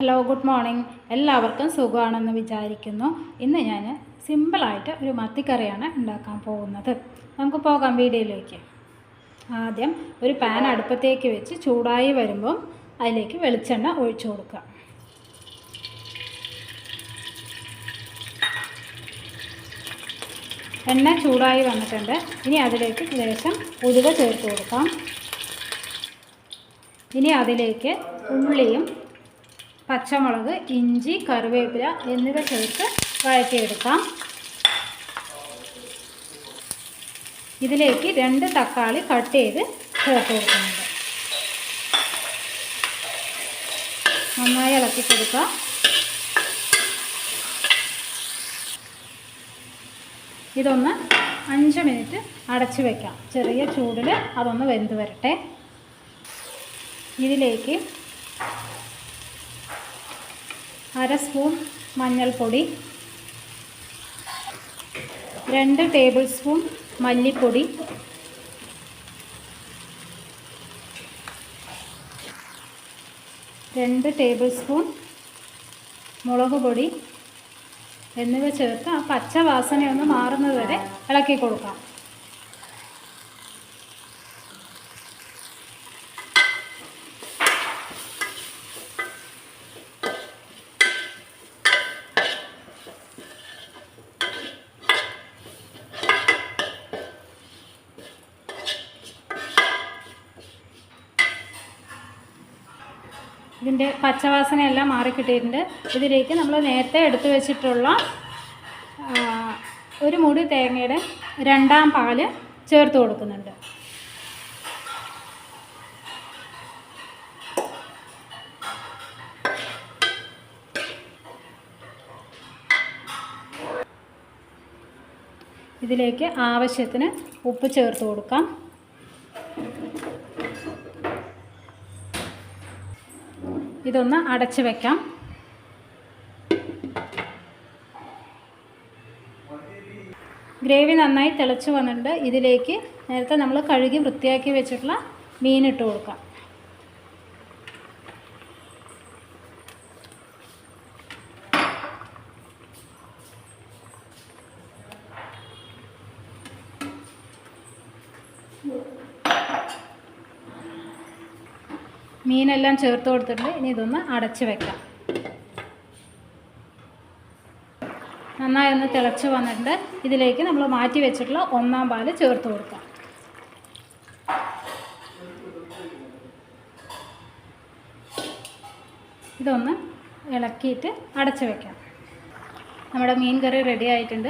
Hello good morning എല്ലാവർക്കും സുഖമാണെന്ന് വിചാരിക്കുന്നു. ഇന്ന് ഞാൻ സിമ്പിളായിട്ട് ഒരു മത്തിക്കറിയാണ് ഉണ്ടാക്കാൻ പോകുന്നത്. നമുക്ക് പോകാം വീഡിയോയിലേക്ക്. ആദ്യം ഒരു പാൻ അടുപ്പത്തേക്ക് വെച്ച് ചൂടായി വരുമ്പം അതിലേക്ക് വെളിച്ചെണ്ണ ഒഴിച്ചു കൊടുക്കുക. എണ്ണ ചൂടായി വന്നിട്ടുണ്ട്. ഇനി അതിലേക്ക് ലേശം ഉലുവ ചേർത്ത് കൊടുക്കാം. ഇനി അതിലേക്ക് ഉള്ളിയും പച്ചമുളക് ഇഞ്ചി കറിവേപ്പില എന്നിവ ചേർത്ത് വഴറ്റിയെടുക്കാം. ഇതിലേക്ക് രണ്ട് തക്കാളി കട്ട് ചെയ്ത് ചേർത്ത് കൊടുക്കുന്നുണ്ട്. നന്നായി ഇളക്കി കൊടുക്കുക ഇതൊന്ന് അഞ്ച് മിനിറ്റ് അടച്ചു വയ്ക്കാം ചെറിയ ചൂടിൽ അതൊന്ന് വെന്ത് വരട്ടെ. ഇതിലേക്ക് അര സ്പൂൺ മഞ്ഞൾപ്പൊടി രണ്ട് ടേബിൾ സ്പൂൺ മല്ലിപ്പൊടി രണ്ട് ടേബിൾ സ്പൂൺ മുളക് പൊടി എന്നിവ ചേർത്ത് ആ പച്ച വാസനയൊന്ന് മാറുന്നത് വരെ ഇളക്കി കൊടുക്കാം. ഇതിന്റെ പച്ചവാസനയെല്ലാം മാറിക്കിട്ടിയിട്ടുണ്ട് ഇതിലേക്ക് നമ്മൾ നേരത്തെ എടുത്തു വെച്ചിട്ടുള്ള ഒരു മുടി തേങ്ങയുടെ രണ്ടാം പാൽ ചേർത്ത് കൊടുക്കുന്നുണ്ട്. ഇതിലേക്ക് ആവശ്യത്തിന് ഉപ്പ് ചേർത്ത് കൊടുക്കാം. ഇതൊന്ന് അടച്ച് വെക്കാം. ഗ്രേവി നന്നായി തിളച്ച് വന്നിട്ടുണ്ട്. ഇതിലേക്ക് നേരത്തെ നമ്മൾ കഴുകി വൃത്തിയാക്കി വെച്ചിട്ടുള്ള മീൻ ഇട്ട് കൊടുക്കാം. മീനെല്ലാം ചേർത്ത് കൊടുത്തിട്ടുണ്ട്. ഇനി ഇതൊന്ന് അടച്ച് വെക്കാം. നന്നായി ഒന്ന് തിളച്ച് വന്നിട്ടുണ്ട്. ഇതിലേക്ക് നമ്മൾ മാറ്റി വെച്ചിട്ടുള്ള ഒന്നാം പാൽ ചേർത്ത് കൊടുക്കാം. ഇതൊന്ന് ഇളക്കിയിട്ട് അടച്ച് വെക്കാം. നമ്മുടെ മീൻ കറി റെഡി ആയിട്ടുണ്ട്.